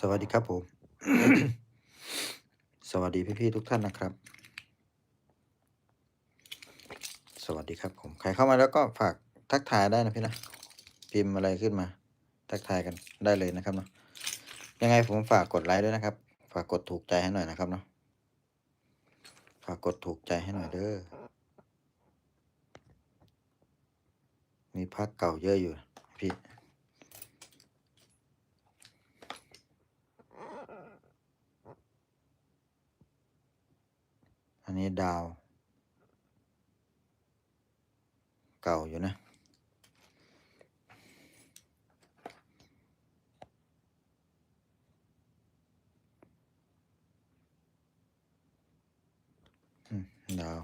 สวัสดีครับผม สวัสดีพี่ๆทุกท่านนะครับ สวัสดีครับผม ใครเข้ามาแล้วก็ฝากทักทายได้นะพี่นะ พิมพ์อะไรขึ้นมา ทักทายกันได้เลยนะครับเนาะ ยังไงผมฝากกดไลค์ด้วยนะครับ ฝากกดถูกใจให้หน่อยนะครับเนาะ ฝากกดถูกใจให้หน่อยเด้อ มีพักเก่าเยอะอยู่พี่ นนี้ดาว เก่าอยู่นะ ดาว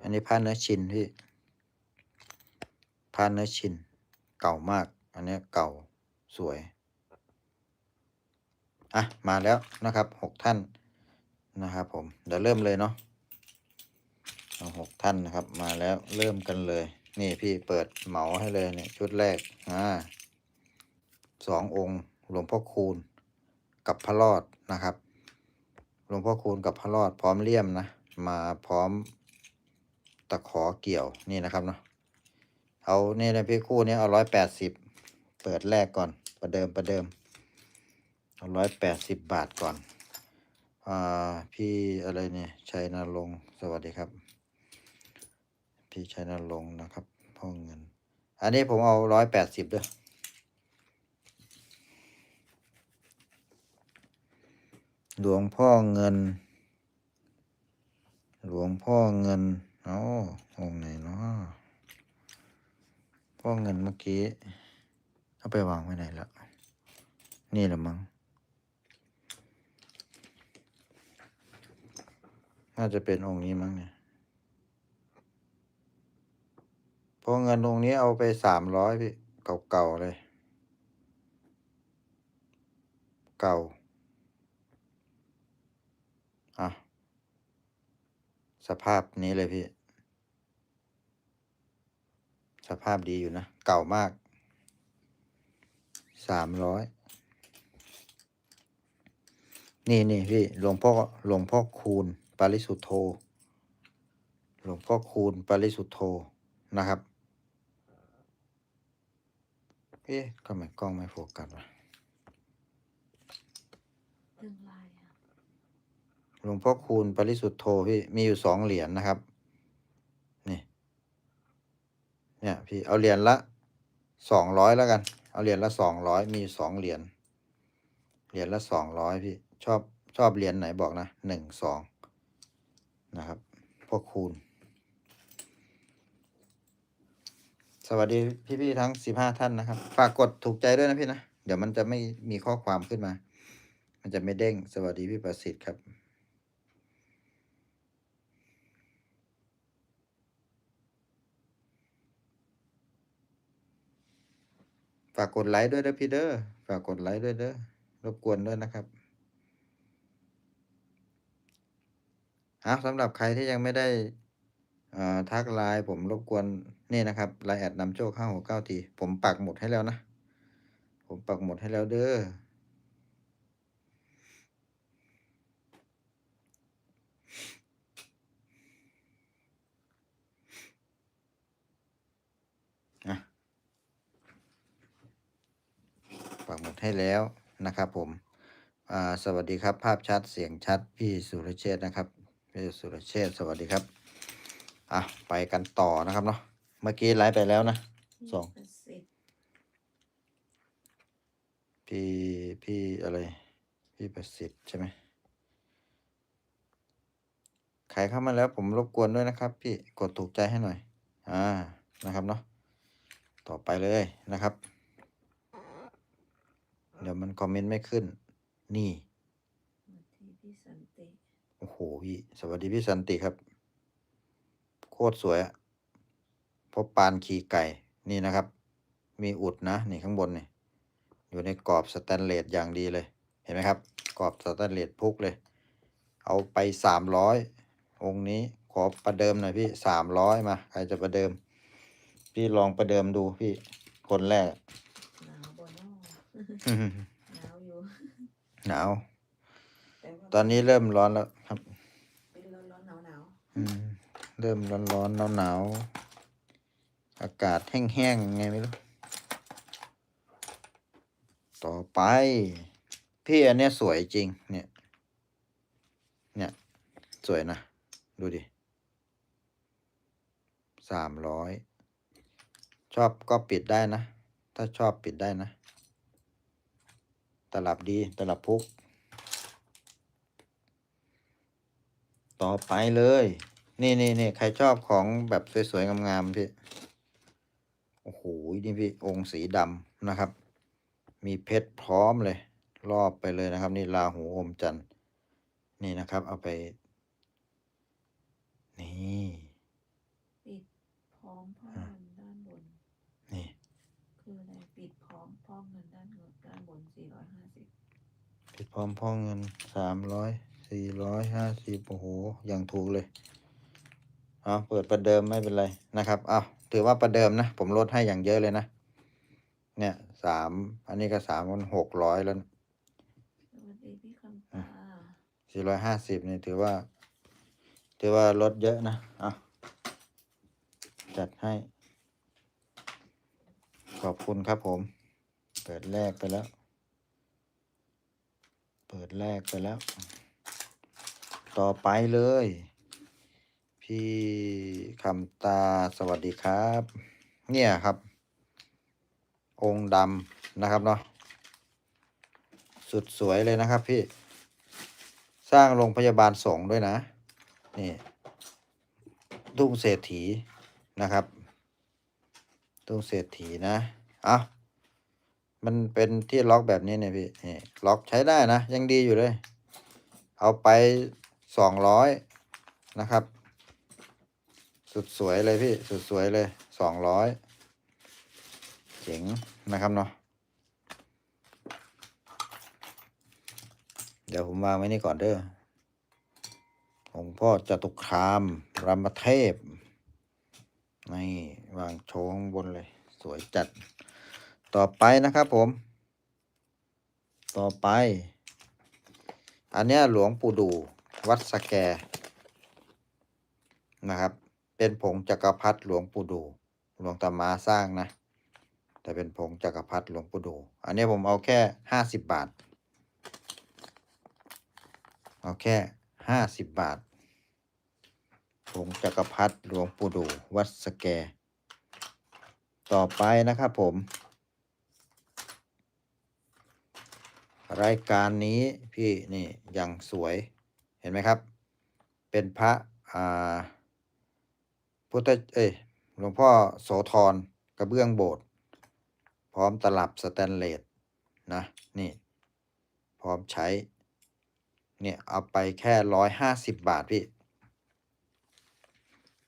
อันนี้ผ้าเนื้อชินพี่ผ้าเนื้อชิน เก่ามาก อันนี้เก่าสวย อะ มาแล้วนะครับหกท่านนะครับผม เดี๋ยวเริ่มเลยเนาะหกท่านนะครับ มาแล้วเริ่มกันเลย นี่พี่เปิดเหมาให้เลยเนี่ยชุดแรก อ่าสององค์หลวงพ่อคูณกับพระรอดนะครับ หลวงพ่อคูณกับพระรอดพร้อมเลี่ยมนะ มาพร้อมตะขอเกี่ยวนี่นะครับเนาะ เอาเนี่นะพี่คู่นี้เอาร้อยแปดสิบเปิดแรกก่อนประเดิมประเดิม เอาร้อยแปดสิบบาทก่อนอ่าพี่อะไรเนี่ยชัยนาลงสวัสดีครับ พี่ชัยนาลงนะครับพ่อเงิน อันนี้ผมเอาร้อยแปดสิบด้วยหลวงพ่อเงิน หลวงพ่อเงินเอ้าองไหนเนาะพ่อเงินเมื่อกี้ เอาไปวางไว้ไหนแล้วนี่แหละมั้ง น่าจะเป็นองค์นี้มั้งเนี่ยพราะเงินองค์นี้เอาไปสามร้อยพี่ เก่าๆเลย เก่า อะ สภาพนี้เลยพี่ สภาพดีอยู่นะ เก่ามาก สามร้อยนี่นี่พี่หลวงพ่อหลวงพ่อคูณ ปาริสุทโธ หลวงพ่อคูณปาริสุทโธนะครับเอ๊ะทำไมกล้องไม่โฟกัสวะดึงลายอะหลวงพ่อคูณปาริสุทโธพี่มีอยู่สองเหรียญนะครับ นี่ เนี่ยพี่เอาเหรียญละสองร้อยแล้วกัน เอาเหรียญละสองร้อยมีอยู่สองเหรียญ เหรียญละสองร้อยพี่ชอบชอบเหรียญไหนบอกนะหนึ่งสอง นะครับพ่อคูณ สวัสดีพี่ๆทั้งสิบห้าท่านนะครับ ฝากกดถูกใจด้วยนะพี่นะ เดี๋ยวมันจะไม่มีข้อความขึ้นมา มันจะไม่เด้ง สวัสดีพี่ประสิทธิ์ครับฝากกดไลค์ด้วยนะพี่เด้อ ฝากกดไลค์ด้วยเด้อ รบกวนด้วยนะครับ อะสำหรับใครที่ยังไม่ได้ทักไลน์ผมรบกวนนี่นะครับไลน์แอดนำโชคห้าหกเก้าทีผมปักหมุดให้แล้วนะ ผมปักหมุดให้แล้วเด้อปักหมุดให้แล้วนะครับผม สวัสดีครับ ภาพชัดเสียงชัด พี่สุรเชษนะครับ พี่สุรเชษสวัสดีครับ อะ ไปกันต่อนะครับเนาะ เมื่อกี้ไลฟ์ไปแล้วนะสองพี่พี่อะไร พี่ประสิทธิ์ใช่ไหมใครเข้ามาแล้วผมรบกวนด้วยนะครับ พี่กดถูกใจให้หน่อย อ่านะครับเนาะต่อไปเลยนะครับ เดี๋ยวมันคอมเมนต์ไม่ขึ้น นี่ โอ้โหพี่สวัสดีพี่สันติครับ โคตรสวยอะพบปานขี่ไก่นี่นะครับ มีอุดนะนี่ข้างบนนี่อยู่ในกรอบสแตนเลสอย่างดีเลย เห็นไหมครับ กรอบสแตนเลสพุกเลย เอาไปสามร้อยองค์นี้ขอประเดิมหน่อยพี่สามร้อยมาใครจะประเดิม พี่ลองประเดิมดูพี่คนแรกหนาวบนนอกหนาวอยู่หนาวแต่ว่าตอนนี้เริ่มร้อนแล้ว เริ่มร้อนร้อนหนาวหนาวอากาศแห้งๆไงไม่รู้ ต่อไป พี่อันเนี้ยสวยจริง เนี่ย เนี่ย สวยนะ ดูดิสามร้อยชอบก็ปิดได้นะ ถ้าชอบปิดได้นะ ตลับดี ตลับพุก ต่อไปเลย นี่นี่นี่ใครชอบของแบบสวยๆ งามๆพี่ โอ้โห นี่พี่ องค์สีดำนะครับ มีเพชรพร้อมเลย รอบไปเลยนะครับ นี่ราหูอมจันทร์นี่นะครับ เอาไป นี่ๆปิดพร้อมพ่อเงินด้านบน นี่ คืออะไรปิดพร้อมพ่อเงินด้านเงินด้านบนสี่ร้อยห้าสิบปิดพร้อมพ่อเงินสามร้อย สี่ร้อยห้าสิบโอ้โห อย่างถูกเลยเอาเปิดประเดิมไม่เป็นไรนะครับเอาถือว่าประเดิมนะ ผมลดให้อย่างเยอะเลยนะ เนี่ยสาม อันนี้ก็สามมันหกร้อยแล้วสวัสดีพี่คำตาสี่ร้อยห้าสิบนี่ถือว่า ถือว่าลดเยอะนะเอาจัดให้ ขอบคุณครับผม เปิดแรกไปแล้ว เปิดแรกไปแล้ว ต่อไปเลย พี่คำตาสวัสดีครับ เนี่ยครับ องค์ดำนะครับเนาะสุดสวยเลยนะครับพี่ สร้างโรงพยาบาลสงด้วยนะ นี่ตุ้งเศรษฐีนะครับตุ้งเศรษฐีนะเอามันเป็นที่ล็อกแบบนี้เนี่ยพี่นี่ล็อกใช้ได้นะ ยังดีอยู่เลย เอาไป สองร้อยนะครับ สุดสวยเลยพี่ สุดสวยเลยสองร้อยเจ๋งนะครับเนาะเดี๋ยวผมวางไว้นี่ก่อนเด้อองพ่อจตุคามรามเทพนี่วางโชว์ข้างบนเลย สวยจัดต่อไปนะครับผม ต่อไป อันนี้หลวงปู่ดู วัดสแกนะครับ เป็นผงจักรพรรดิหลวงปู่ดู หลวงตามาสร้างนะ แต่เป็นผงจักรพรรดิหลวงปู่ดู อันนี้ผมเอาแค่ห้าสิบบาท เอาแค่ห้าสิบบาท ผงจักรพรรดิหลวงปู่ดู วัดสแก ต่อไปนะครับผม รายการนี้พี่นี่ย่างสวย ห็นไหมครับ เป็นพระพุทธเอ้ยหลวงพ่อโสธรกระเบื้องโบสถ์พร้อมตลับสแตนเลสนะนี่ พร้อมใช้ เนี่ยเอาไปแค่ร้อยห้าสิบบาทพี่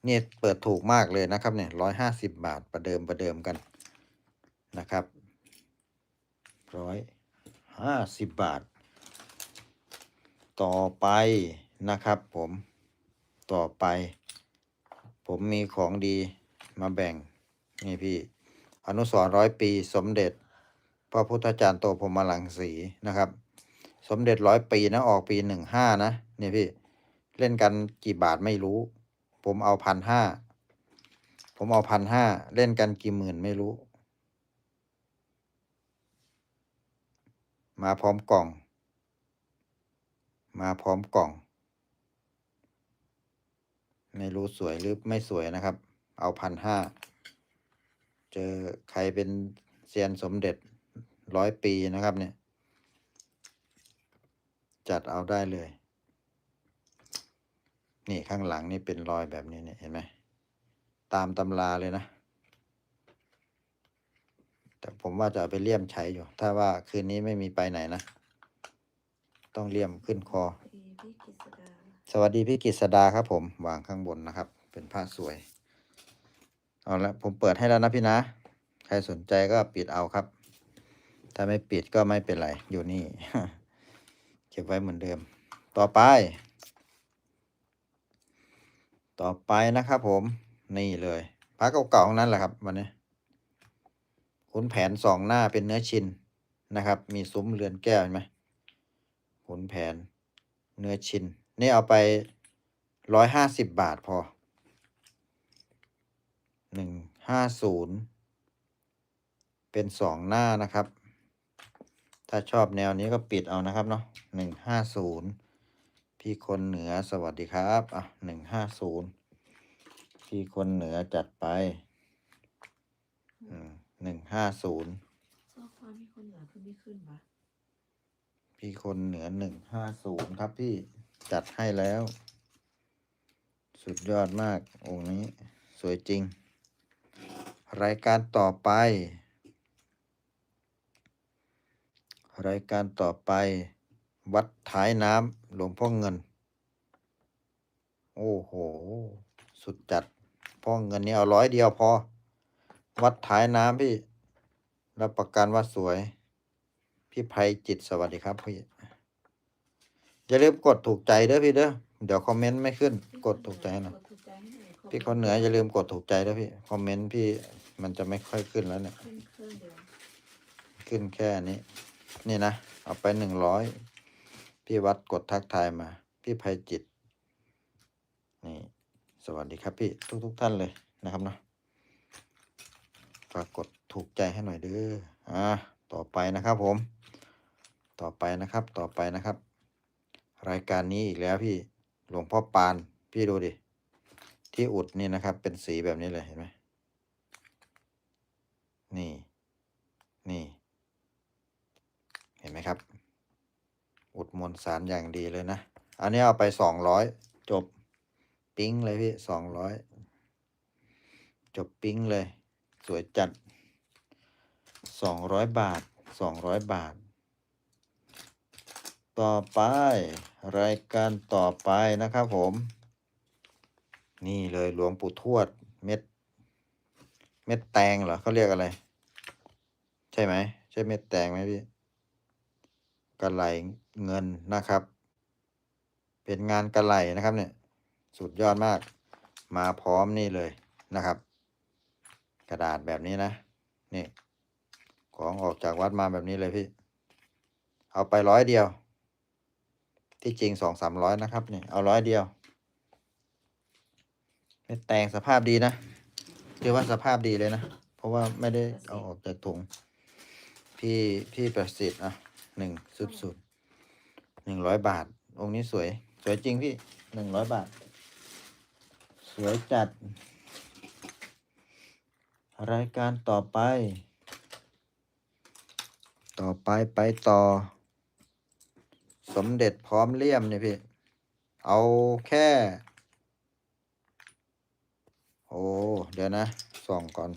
เนี่ยเปิดถูกมากเลยนะครับเนี่ยร้อยห้าสิบบาทประเดิมประเดิมกันนะครับร้อยห้าสิบบาท ต่อไปนะครับผมต่อไป ผมมีของดีมาแบ่ง นี่พี่ อนุสรร้อยปีสมเด็จ พระพุทธจารย์โตพรหมลังสีนะครับ สมเด็จร้อยปีนะออกปีหนึ่งห้านะนี่พี่ เล่นกันกี่บาทไม่รู้ ผมเอาพันห้าผมเอาพันห้าเล่นกันกี่หมื่นไม่รู้ มาพร้อมกล่อง มาพร้อมกล่อง ไม่รู้สวยหรือไม่สวยนะครับ เอาพันห้า เจอใครเป็นเซียนสมเด็จร้อยปีนะครับเนี่ย จัดเอาได้เลย นี่ข้างหลังนี่เป็นรอยแบบนี้เนี่ยเห็นไหม ตามตำราเลยนะ แต่ผมว่าจะไปเลี่ยมใช้อยู่ ถ้าว่าคืนนี้ไม่มีไปไหนนะ ต้องเลี่ยมขึ้นคอพี่พี่กิษดาสวัสดีพี่กิษดาครับ ผมวางข้างบนนะครับ เป็นผ้าสวย เอาละผมเปิดให้แล้วนะพี่นะ ใครสนใจก็ปิดเอาครับ ถ้าไม่ปิดก็ไม่เป็นไรอยู่นี่ เก็บไว้เหมือนเดิม ต่อไป ต่อไปนะครับผมนี่เลยพระเก่าๆทั้งนั้นแหละครับวันนี้ขุนแผนสองหน้าเป็นเนื้อชินนะครับ มีซุ้มเรือนแก้วเห็นไหม ขุนแผน เนื้อชินนี่เอาไปร้อยห้าสิบบาทพอหนึ่งห้าศูนย์เป็นสองหน้านะครับ ถ้าชอบแนวนี้ก็ปิดเอานะครับเนาะหนึ่งห้าศูนย์พี่คนเหนือสวัสดีครับ อะหนึ่งห้าศูนย์พี่คนเหนือจัดไปหนึ่งห้าศูนย์ข้อความมีคนเหนือขึ้นไม่ขึ้นวะ พี่คนเหนือหนึ่งห้าศูนย์ครับพี่จัดให้แล้ว สุดยอดมากองค์นี้ สวยจริง รายการต่อไป รายการต่อไป วัดท้ายน้ำหลวงพ่อเงิน โอ้โห สุดจัดพ่อเงินนี่เอาร้อยเดียวพอ วัดท้ายน้ำพี่ รับประกันว่าสวย พี่ไพจิตสวัสดีครับพี่อย่าลืมกดถูกใจเด้อพี่เด้อเดี๋ยวคอมเมนต์ไม่ขึ้น กดถูกใจหน่อยพี่คนเหนืออย่าลืมกดถูกใจด้วยพี่คอมเมนต์พี่มันจะไม่ค่อยขึ้นแล้วเนี่ย ขึ้นแค่นี้ นี่นะ เอาไปหนึ่งร้อยพี่วัดกดทักทายมา พี่ภัยจิต นี่ สวัสดีครับพี่ทุกทุกท่านเลยนะครับเนาะฝากกดถูกใจให้หน่อยเด้ออ่าต่อไปนะครับผม ต่อไปนะครับ ต่อไปนะครับ รายการนี้อีกแล้วพี่ หลวงพ่อปาน พี่ดูดิ ที่อุดนี่นะครับ เป็นสีแบบนี้เลยเห็นไหมนี่ นี่ เห็นไหมครับ อุดมวลสารอย่างดีเลยนะ อันนี้เอาไปสองร้อยจบ ปิ๊งเลยพี่สองร้อยจบปิ๊งเลย สวยจัดสองร้อยบาทสองร้อยบาท ต่อไป รายการต่อไปนะครับผม นี่เลยหลวงปู่ทวดเม็ด เม็ดแตงเหรอเขาเรียกอะไร ใช่ไหม ใช่เม็ดแตงไหมพี่กระไหลเงินนะครับ เป็นงานกระไหลนะครับเนี่ย สุดยอดมาก มาพร้อมนี่เลยนะครับ กระดาษแบบนี้นะ นี่ ของออกจากวัดมาแบบนี้เลยพี่ เอาไปร้อยเดียว ที่จริงสองสามร้อยนะครับนี่เอาร้อยเดียวเม็ดแตงสภาพดีนะคือว่าสภาพดีเลยนะ เพราะว่าไม่ได้เอาออกจากถุง พี่พี่ประสิทธิ์อะหนึ่งสุดสุดหนึ่งร้อยบาท องค์นี้สวย สวยจริงพี่หนึ่งร้อยบาท สวยจัด รายการต่อไป ต่อไปไปต่อ สมเด็จพร้อมเลี่ยมเนี่ยพี่ เอาแค่ โอ้ เดี๋ยวนะ ส่องก่อน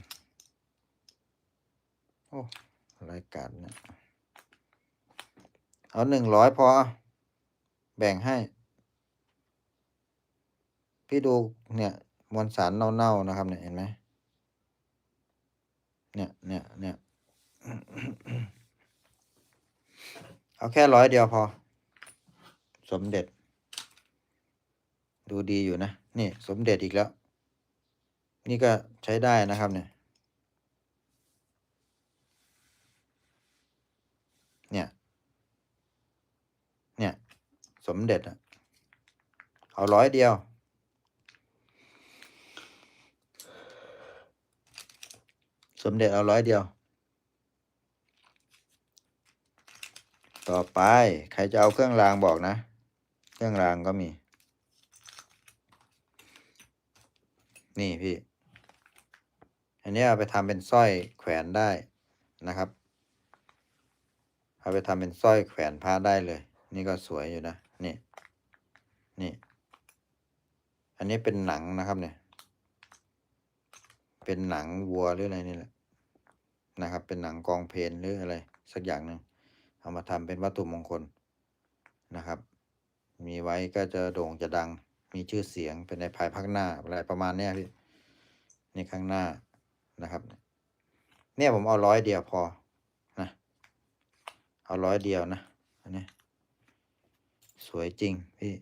โอ้ รายการเนี่ย เอาหนึ่งร้อยพอ แบ่งให้ พี่ดูเนี่ยมวลสารเน่าๆนะครับเนี่ยเห็นไหมเนี่ยเนี่ยเนี่ยเอาแค่ร้อยเดียวพอ สมเด็จ ดูดีอยู่นะ นี่สมเด็จอีกแล้ว นี่ก็ใช้ได้นะครับเนี่ย เนี่ย เนี่ย สมเด็จอะเอาร้อยเดียว สมเด็จเอาร้อยเดียว ต่อไป ใครจะเอาเครื่องรางบอกนะ เครื่องรางก็มี นี่พี่ อันนี้เอาไปทำเป็นสร้อยแขวนได้นะครับ เอาไปทำเป็นสร้อยแขวนผ้าได้เลย นี่ก็สวยอยู่นะ นี่ นี่ อันนี้เป็นหนังนะครับเนี่ย เป็นหนังวัวหรืออะไรนี่แหละนะครับ เป็นหนังกองเพลนหรืออะไร สักอย่างหนึ่งเอามาทำเป็นวัตถุมงคลนะครับ มีไว้ก็จะโด่งจะดัง มีชื่อเสียงเป็นในภายภาคหน้าอะไรประมาณนี้พี่นี่ข้างหน้านะครับ เนี่ยผมเอาร้อยเดียวพอนะเอาร้อยเดียวนะอันนี้สวยจริงพี่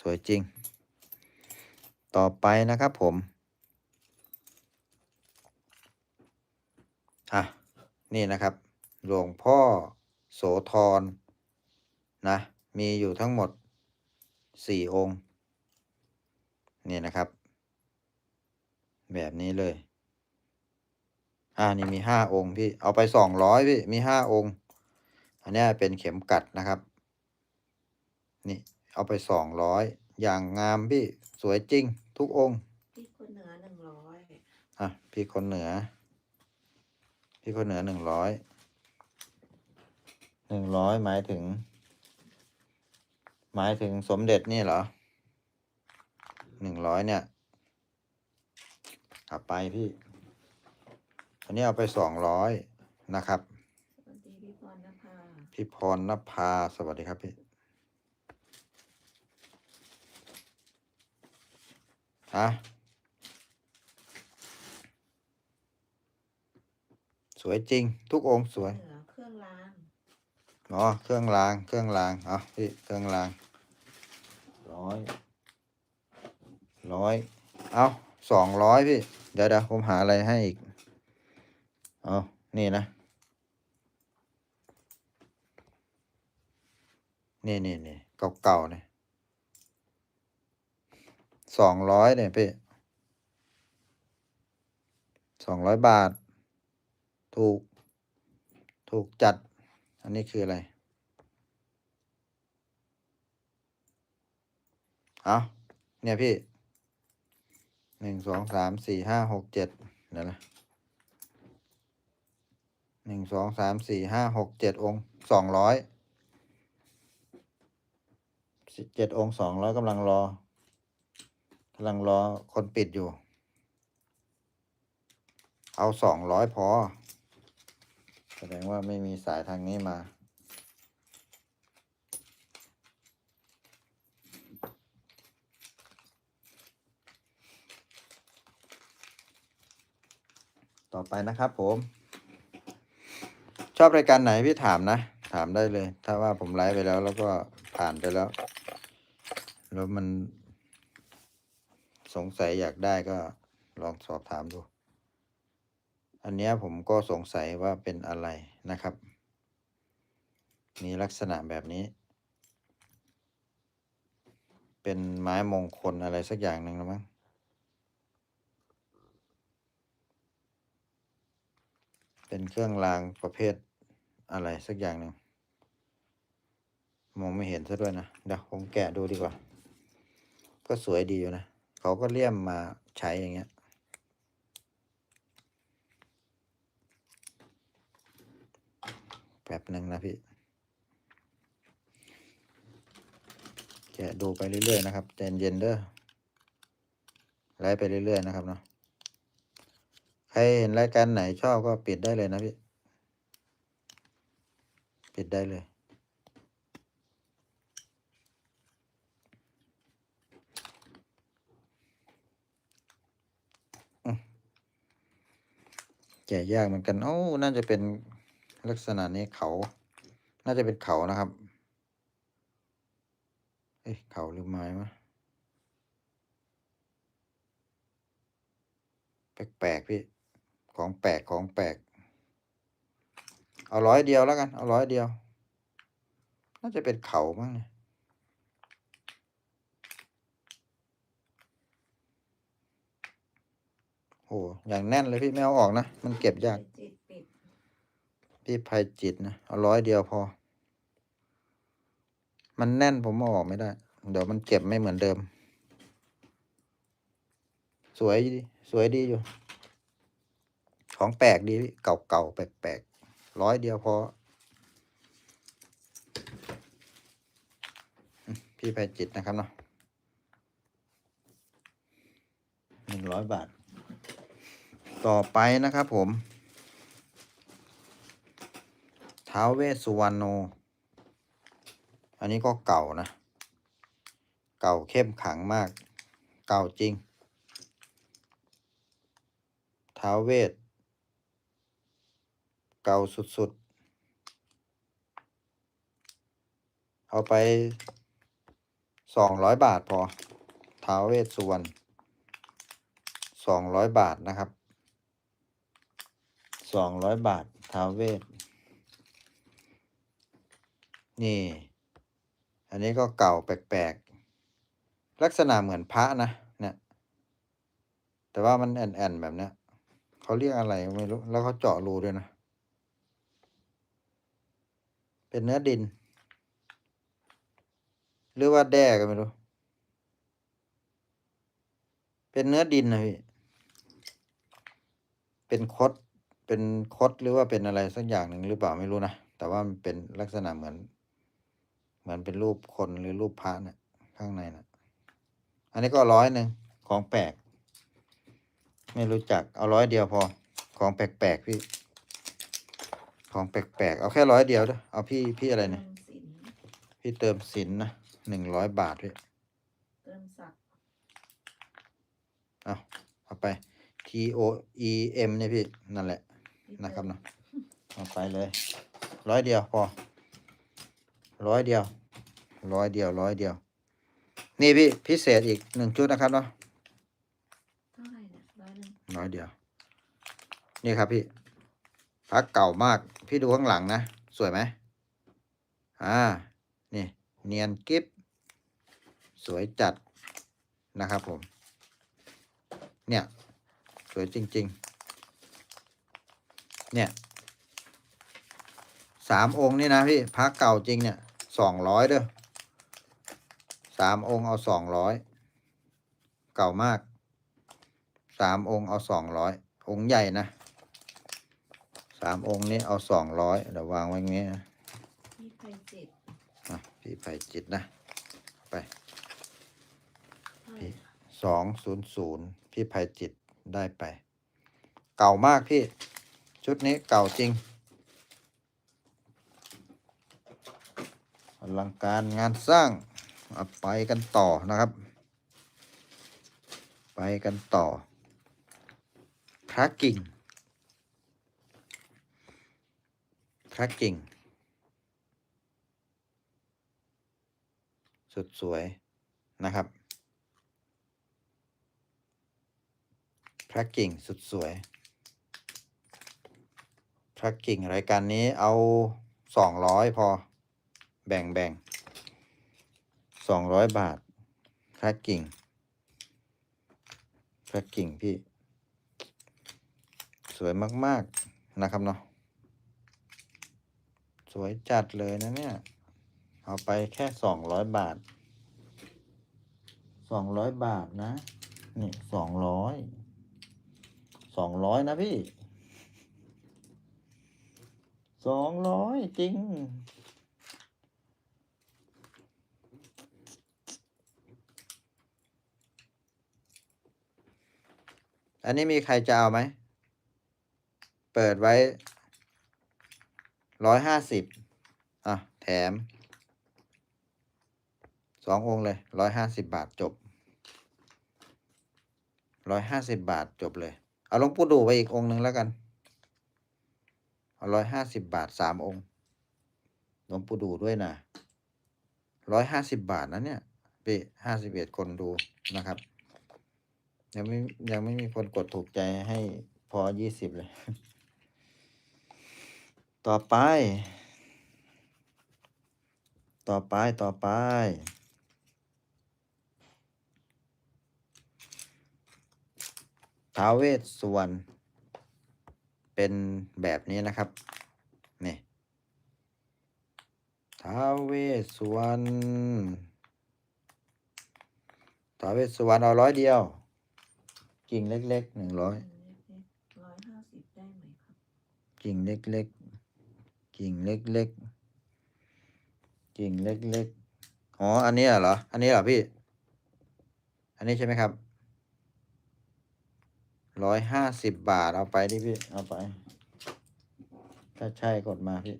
สวยจริง ต่อไปนะครับผมอะนี่นะครับหลวงพ่อโสธรนะ มีอยู่ทั้งหมด สี่องค์ นี่นะครับ แบบนี้เลย อ่านี่มีห้าองค์พี่ เอาไปสองร้อยพี่ มีห้าองค์ อันเนี้ยเป็นเข็มกัดนะครับ นี่ เอาไปสองร้อยอย่างงามพี่ สวยจริง ทุกองค์ พี่คนเหนือหนึ่งร้อยอะ พี่คนเหนือ พี่คนเหนือหนึ่งร้อย หนึ่งร้อยหมายถึง หมายถึงสมเด็จนี่เหรอหนึ่งร้อยเนี่ยกลับไปพี่ อันนี้เอาไปสองร้อยนะครับสวัสดีพี่พรณภาพี่พรณภา สวัสดีครับพี่ฮะสวยจริง ทุกองค์สวยเหนือเครื่องราง อ๋อ เครื่องราง เครื่องรางเอาพี่ เครื่องราง ร้อยร้อยเอาสองร้อยพี่ เดี๋ยวเดี๋ยวผมหาอะไรให้อีก เอานี่นะ นี่นี่นี่เก่าๆเนี่ยสองร้อยเนี่ยพี่สองร้อยบาท ถูก ถูกจัด อันนี้คืออะไร เอาเนี่ยพี่หนึ่งสองสามสี่ห้าหกเจ็ดเดี๋ยวนะหนึ่งสองสามสี่ห้าหกเจ็ดองสองร้อยเจ็ดองสองร้อยกำลังรอกำลังรอคนปิดอยู่ เอาสองร้อยพอ แสดงว่าไม่มีสายทางนี้มา ต่อไปนะครับผม ชอบรายการไหนพี่ถามนะ ถามได้เลย ถ้าว่าผมไลฟ์ไปแล้ว แล้วก็ผ่านไปแล้ว แล้วมันสงสัยอยากได้ก็ลองสอบถามดู อันเนี้ยผมก็สงสัยว่าเป็นอะไรนะครับ มีลักษณะแบบนี้ เป็นไม้มงคลอะไรสักอย่างหนึ่งแล้วมั้ง เป็นเครื่องรางประเภทอะไรสักอย่างหนึ่งมองไม่เห็นซะด้วยนะเดี๋ยวผมแกะดูดีกว่า ก็สวยดีอยู่นะ เขาก็เลี่ยมมาใช้อย่างเงี้ย แป๊บหนึ่งนะพี่ แกะดูไปเรื่อยๆนะครับใจเย็นเด้อไล่ไปเรื่อยๆนะครับเนาะ ใครเห็นรายการไหนชอบก็ปิดได้เลยนะพี่ ปิดได้เลย แกะยากเหมือนกัน โอ้ น่าจะเป็นลักษณะนี้เขา น่าจะเป็นเขานะครับ เอ้ยเขาหรือไม้วะแปลกๆพี่ ของแปลกของแปลก เอาร้อยเดียวแล้วกัน เอาร้อยเดียว น่าจะเป็นเขามั้งเนี่ยโหอย่างแน่นเลยพี่ไม่เอาออกนะ มันเก็บยากจิตปิดพี่ภัยจิตนะ เอาร้อยเดียวพอ มันแน่นผมเอาออกไม่ได้ เดี๋ยวมันเก็บไม่เหมือนเดิม สวยดีสวยดีอยู่ ของแปลกดีเก่าเก่าๆแปลกๆร้อยเดียวพอพี่ภัยจิตนะครับเนาะหนึ่งร้อยบาท ต่อไปนะครับผมท้าวเวสสุวรรณโน อันนี้ก็เก่านะ เก่าเข้มขังมาก เก่าจริงท้าวเวส เก่าสุดๆ เอาไปสองร้อยบาทพอท้าวเวสสุวรรณสองร้อยบาทนะครับสองร้อยบาทท้าวเวทนี่ อันนี้ก็เก่าแปลกๆ ลักษณะเหมือนพระนะเนี่ยแต่ว่ามันแอนๆแบบเนี้ยเขาเรียกอะไรไม่รู้ แล้วเขาเจาะรูด้วยนะ เป็นเนื้อดิน หรือว่าแด้ก็ไม่รู้ เป็นเนื้อดินนะพี่ เป็นคด เป็นคดหรือว่าเป็นอะไรสักอย่างหนึ่งหรือเปล่าไม่รู้นะ แต่ว่ามันเป็นลักษณะเหมือน เหมือนเป็นรูปคนหรือรูปพระเนี่ยข้างในนะอันนี้ก็ร้อยหนึ่งของแปลก ไม่รู้จักเอาร้อยเดียวพอ ของแปลกๆพี่ ของแปลกๆ เอาแค่ร้อยเดียวเด้อเอาพี่พี่อะไรเนี่ยเติมสินพี่เติมสินนะหนึ่งร้อยบาทพี่เติมศักดิ์เอาเอาไป T O E M เนี่ยพี่ นั่นแหละพี่นะครับเติมเนาะเอาไปเลย ร้อยเดียวพอ ร้อยเดียว ร้อยเดียว ร้อยเดียว นี่พี่พิเศษอีกหนึ่งชุดนะครับเนาะเท่าไหร่เนี่ยร้อยหนึ่งร้อยเดียว นี่ครับพี่ พักเก่ามาก พี่ดูข้างหลังนะ สวยไหมอ่า นี่ เนียนกิฟสวยจัดนะครับผม เนี่ย สวยจริง ๆ เนี่ย สามองค์นี่นะพี่พักเก่าจริงเนี่ย สองร้อยเด้อสามองค์เอาสองร้อย เก่ามาก สามองค์เอาสองร้อย องค์ใหญ่นะ สามองค์นี้เอาสองร้อยเดี๋ยววางไว้อย่างนี้นะพี่ไพจิตรอะพี่ไผ่จิตนะไปเท่าไหร่พี่สองศูนย์ศูนย์พี่ไผ่จิตได้ไป เก่ามากพี่ ชุดนี้เก่าจริงอลังการงานสร้างเอาไปกันต่อนะครับ ไปกันต่อ พระกิ่ง พระกิ่ง สุดสวยนะครับ พระกิ่งสุดสวย พระกิ่งรายการนี้เอาสองร้อยพอ แบ่งแบ่งสองร้อยบาท พระกิ่ง พระกิ่งพี่ สวยมาก ๆ นะครับเนาะ สวยจัดเลยนะเนี่ย เอาไปแค่สองร้อยบาทสองร้อยบาทนะ นี่สองร้อยสองร้อยนะพี่สองร้อยจริง อันนี้มีใครจะเอาไหม เปิดไว้ ร้อยห้าสิบอะ แถมสององค์เลยร้อยห้าสิบบาทจบร้อยห้าสิบบาทจบเลย เอาหลวงปู่ดูไปอีกองค์หนึ่งแล้วกัน เอาร้อยห้าสิบบาทสามองค์หลวงปู่ดูด้วยนะร้อยห้าสิบบาทนะเนี่ยพี่ห้าสิบเอ็ดคนดูนะครับ ยังไม่ยังไม่มีคนกดถูกใจให้พอยี่สิบเลย ต่อไป ต่อไป ต่อไป ท้าวเวสสุวรรณ เป็นแบบนี้นะครับ นี่ ท้าวเวสสุวรรณ ท้าวเวสสุวรรณเอาร้อยเดียว กิ่งเล็กๆหนึ่งร้อยร้อยห้าสิบได้ไหมครับกิ่งเล็กๆ กิ่งเล็กๆ กิ่งเล็กๆ อ๋อ อันนี้เหรอ อันนี้เหรอพี่ อันนี้ใช่ไหมครับ ร้อยห้าสิบบาทเอาไปดิพี่ เอาไป ถ้าใช่กดมาพี่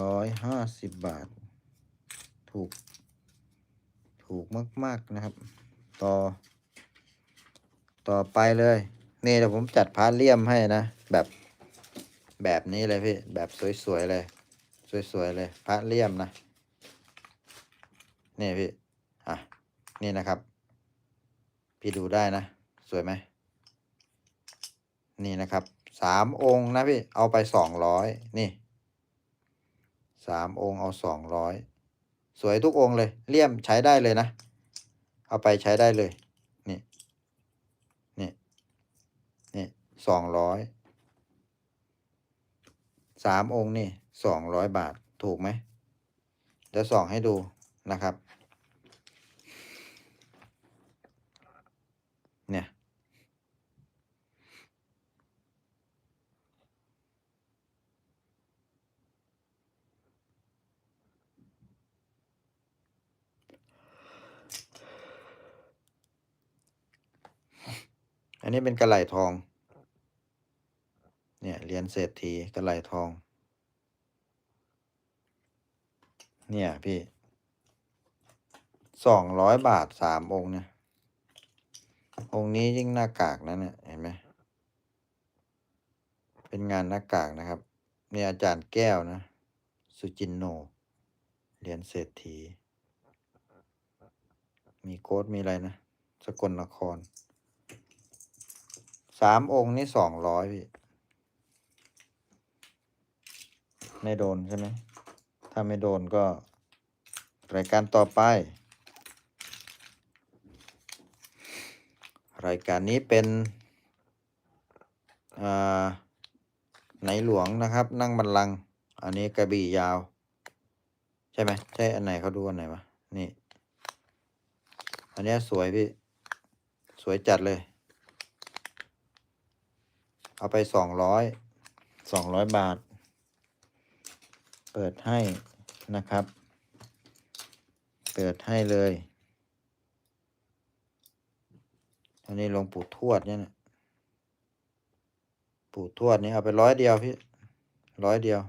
ร้อยห้าสิบบาท ถูก ถูกมาก ๆนะครับ ต่อ ต่อไปเลยนี่เดี๋ยวผมจัดพาร์ทเลี่ยมให้นะ แบบ แบบนี้เลยพี่ แบบสวยๆเลย สวยๆเลย พร์ทเลี่ยมนะ นี่พี่ อะ นี่นะครับ พี่ดูได้นะ สวยไหม นี่นะครับสามองค์นะพี่ เอาไปสองร้อยนี่สามองค์เอาสองร้อยสวยทุกองค์เลย เลี่ยมใช้ได้เลยนะ เอาไปใช้ได้เลย นี่ นี่ นี่สองร้อย สามองค์นี่สองร้อยบาทถูกไหมเดี๋ยวส่องให้ดูนะครับ เนี่ยอันนี้เป็นกระไหลทอง เนี่ยเหรียญเศรษฐีกระไหลทอง เนี่ยพี่สองร้อยบาทสามองค์เนี่ย องค์นี้ยิ่งหน้ากากนะเนี่ยเห็นไหมเป็นงานหน้ากากนะครับนี่อาจารย์แก้วนะ สุจินโนเหรียญเศรษฐี มีโค้ดมีอะไรนะ สกลนคร สามองค์นี่สองร้อยพี่ ไม่โดนใช่ไหมถ้าไม่โดนก็รายการต่อไป รายการนี้เป็นอ่าไหนหลวงนะครับ นั่งบัลลังก์อันนี้กระบี่ยาว ใช่ไหมใช่อันไหนเขาดูอันไหนวะนี่ อันนี้สวยพี่ สวยจัดเลย เอาไปสองร้อยสองร้อยบาท เปิดให้นะครับ เปิดให้เลยอันนี้หลวงปู่ทวดเนี่ยนะปู่ทวดนี่เอาไปร้อยเดียวพี่ร้อยเดียว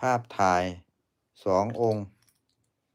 ภาพถ่ายสององค์